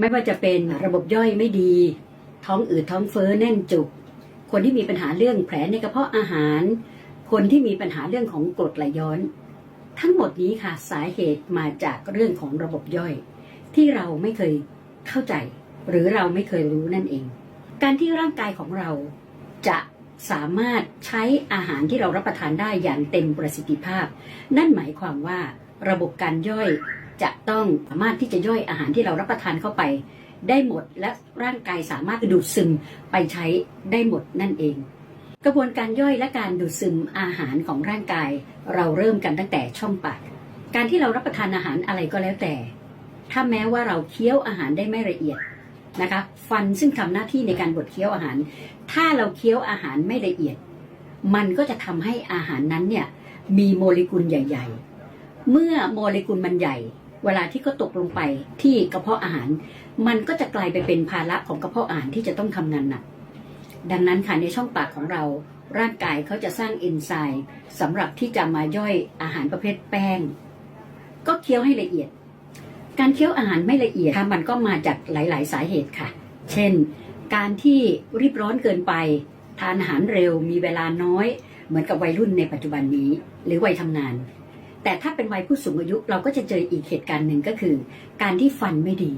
ไม่ว่าจะเป็นระบบย่อยไม่ดี ท้องอืดท้องเฟ้อแน่นจุก คนที่มีปัญหาเรื่องแผลในกระเพาะอาหาร คนที่มีปัญหาเรื่องของกรดไหลย้อน ทั้งหมดนี้ค่ะสาเหตุมาจากเรื่องของระบบย่อย ที่เราไม่เคยเข้าใจ หรือเราไม่เคยรู้นั่นเอง การที่ร่างกายของเราจะสามารถใช้อาหารที่เรารับประทานได้อย่างเต็มประสิทธิภาพ นั่นหมายความว่าระบบการย่อย จะต้องสามารถที่จะย่อยอาหารที่เรารับประทานเข้าไป ได้หมดและร่างกายสามารถดูดซึมไปใช้ได้หมดนั่นเอง กระบวนการย่อยและการดูดซึมอาหารของร่างกาย เราเริ่มกันตั้งแต่ช่องปากการที่เรารับประทานอาหารอะไรก็แล้วแต่ ถ้าแม้ว่าเราเคี้ยวอาหารได้ไม่ละเอียดนะคะฟันซึ่งทำหน้าที่ในการบดเคี้ยวอาหาร ถ้าเราเคี้ยวอาหารไม่ละเอียด มันก็จะทำให้อาหารนั้นเนี่ยมีโมเลกุลใหญ่ ๆ เมื่อโมเลกุลมันใหญ่ เวลาที่เขาตกลงไปที่กระเพาะอาหาร มันก็จะกลายไปเป็นภาระของกระเพาะอาหารที่จะต้องทำงานหนัก ดังนั้นค่ะในช่องปากของเราร่างกายเขาจะสร้างเอนไซม์สำหรับที่จะมาย่อยอาหารประเภทแป้ง ก็เคี้ยวให้ละเอียด การเคี้ยวอาหารไม่ละเอียดค่ะมันก็มาจากหลาย ๆ สาเหตุค่ะ เช่น การที่รีบร้อนเกินไป ทานอาหารเร็วมีเวลาน้อย เหมือนกับวัยรุ่นในปัจจุบันนี้ หรือวัยทำงาน แต่ถ้าเป็นวัยผู้สูงอายุเราก็จะเจออีกเหตุการณ์หนึ่งก็คือ การที่ฟันไม่ดี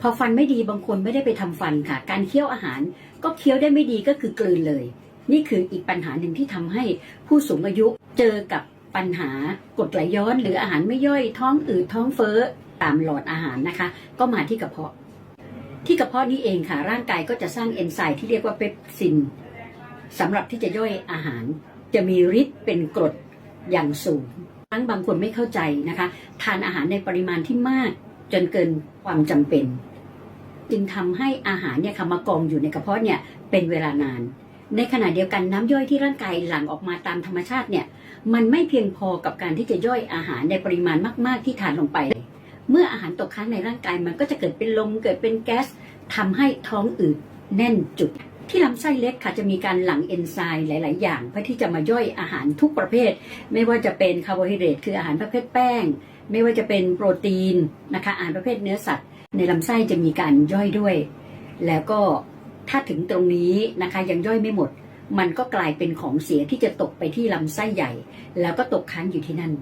พอฟันไม่ดีบางคนไม่ได้ไปทำฟันค่ะ การเคี้ยวอาหารก็เคี้ยวได้ไม่ดีก็คือกลืนเลย นี่คืออีกปัญหาหนึ่งที่ทำให้ผู้สูงอายุเจอกับปัญหากรดไหลย้อน หรืออาหารไม่ย่อยท้องอืดท้องเฟ้อตามหลอดอาหารนะคะ ก็มาที่กระเพาะ ที่กระเพาะนี้เองค่ะ ร่างกายก็จะสร้างเอนไซม์ที่เรียกว่าเปปซินสำหรับที่จะย่อยอาหาร จะมีฤทธิ์เป็นกรดอย่างสูง ทั้งบางคนไม่เข้าใจนะคะ ทานอาหารในปริมาณที่มากจนเกินความจำเป็น จึงทำให้อาหารเนี่ยค่ะมากองอยู่ในกระเพาะเนี่ยเป็นเวลานาน ในขณะเดียวกันน้ำย่อยที่ร่างกายหลั่งออกมาตามธรรมชาติเนี่ยมันไม่เพียงพอกับการที่จะย่อยอาหารในปริมาณมาก ๆที่ทานลงไป เมื่ออาหารตกค้างในร่างกายมันก็จะเกิดเป็นลมเกิดเป็นแก๊สทำให้ท้องอืดแน่นจุด ที่ลำไส้เล็กค่ะจะมีการหลั่งเอนไซม์หลาย ๆ อย่างเพื่อที่จะมาย่อยอาหารทุกประเภท ไม่ว่าจะเป็นคาร์โบไฮเดรตคืออาหารประเภทแป้ง ไม่ว่าจะเป็นโปรตีนนะคะอาหารประเภทเนื้อสัตว์ ในลำไส้จะมีการย่อยด้วย แล้วก็ถ้าถึงตรงนี้นะคะยังย่อยไม่หมด มันก็กลายเป็นของเสียที่จะตกไปที่ลำไส้ใหญ่ แล้วก็ตกค้างอยู่ที่นั่น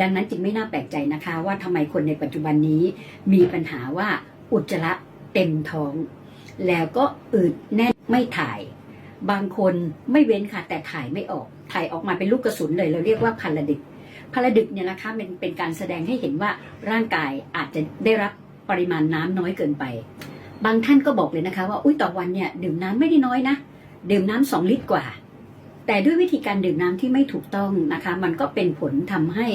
ดังนั้นจึงไม่น่าแปลกใจนะคะ ว่าทำไมคนในปัจจุบันนี้ มีปัญหาว่าอุจจาระเต็มท้อง แล้วก็อืดแน่น ไม่ถ่าย บางคนไม่เว้นค่ะ แต่ถ่ายไม่ออก ถ่ายออกมาเป็นลูกกระสุนเลย เราเรียกว่าพาราดิกพาราดิกเนี่ยนะคะเป็นเป็นการแสดงให้เห็นว่าร่างกายอาจจะได้รับปริมาณน้ำน้อยเกินไป บางท่านก็บอกเลยนะคะ ว่าอุ้ยต่อวันเนี่ยดื่มน้ำไม่ได้น้อยนะดื่มน้ำสองลิตรกว่า แต่ด้วยวิธีการดื่มน้ำที่ไม่ถูกต้องนะคะ มันก็เป็นผลทำให้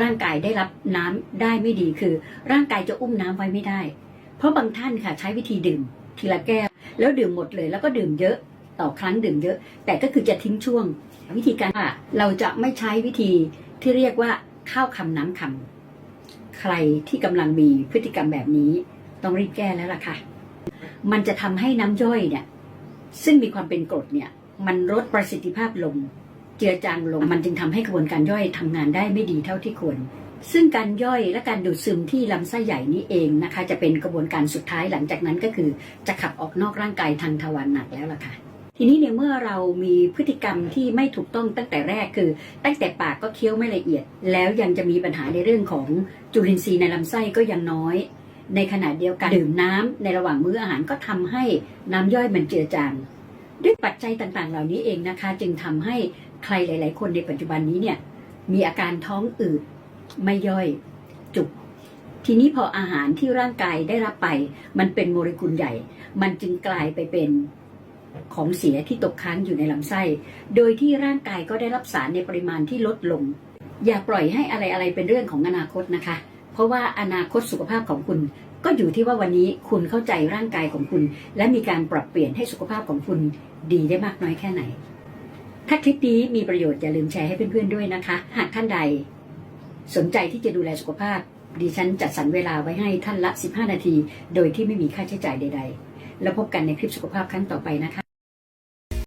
ร่างกายได้รับน้ำได้ไม่ดีคือ ร่างกายจะอุ้มน้ำไว้ไม่ได้ เพราะบางท่านค่ะใช้วิธีดื่มทีละแก้ว แล้วดื่มหมดเลย แล้วก็ดื่มเยอะต่อครั้งดื่มเยอะ แต่ก็คือจะทิ้งช่วง วิธีการว่าเราจะไม่ใช้วิธีที่เรียกว่าข้าวคำน้ำคำใครที่กำลังมีพฤติกรรมแบบนี้ ต้องรีบแก้แล้วล่ะค่ะ มันจะทำให้น้ำย่อยเนี่ยซึ่งมีความเป็นกรดเนี่ย มันลดประสิทธิภาพลง เจือจางลง มันจึงทำให้กระบวนการย่อยทำงานได้ไม่ดีเท่าที่ควร ซึ่งการย่อยและการดูดซึมที่ลำไส้ใหญ่นี้เองนะคะ จะเป็นกระบวนการสุดท้ายหลังจากนั้นก็คือจะขับออกนอกร่างกายทางทวารหนักแล้วล่ะค่ะทีนี้เนี่ยเมื่อเรามีพฤติกรรมที่ไม่ถูกต้องตั้งแต่แรกคือ ตั้งแต่ปากก็เคี้ยวไม่ละเอียด แล้วยังจะมีปัญหาในเรื่องของจุลินทรีย์ในลำไส้ก็ยังน้อย ในขณะเดียวกันดื่มน้ำในระหว่างมื้ออาหารก็ทำให้น้ำย่อยมันเจือจางด้วยปัจจัยต่างๆ เหล่านี้เองนะคะ จึงทำให้ใครหลาย ๆ คนในปัจจุบันนี้เนี่ยมีอาการท้องอืด ไม่ย่อยจุก ทีนี้พออาหารที่ร่างกายได้รับไป มันเป็นโมเลกุลใหญ่ มันจึงกลายไปเป็นของเสียที่ตกค้างอยู่ในลำไส้ โดยที่ร่างกายก็ได้รับสารในปริมาณที่ลดลง อย่าปล่อยให้อะไรๆเป็นเรื่องของอนาคตนะคะ เพราะว่าอนาคตสุขภาพของคุณ ก็อยู่ที่ว่าวันนี้คุณเข้าใจร่างกายของคุณ และมีการปรับเปลี่ยนให้สุขภาพของคุณดีได้มากน้อยแค่ไหน ถ้าคลิปนี้มีประโยชน์อย่าลืมแชร์ให้เพื่อนๆด้วยนะคะ หากท่านใด สนใจที่จะดูแลสุขภาพ ดิฉันจัดสรรเวลาไว้ให้ท่านละ 15 นาที โดยที่ไม่มีค่าใช้จ่ายใด ๆ แล้วพบกันในคลิปสุขภาพครั้งต่อไปนะคะ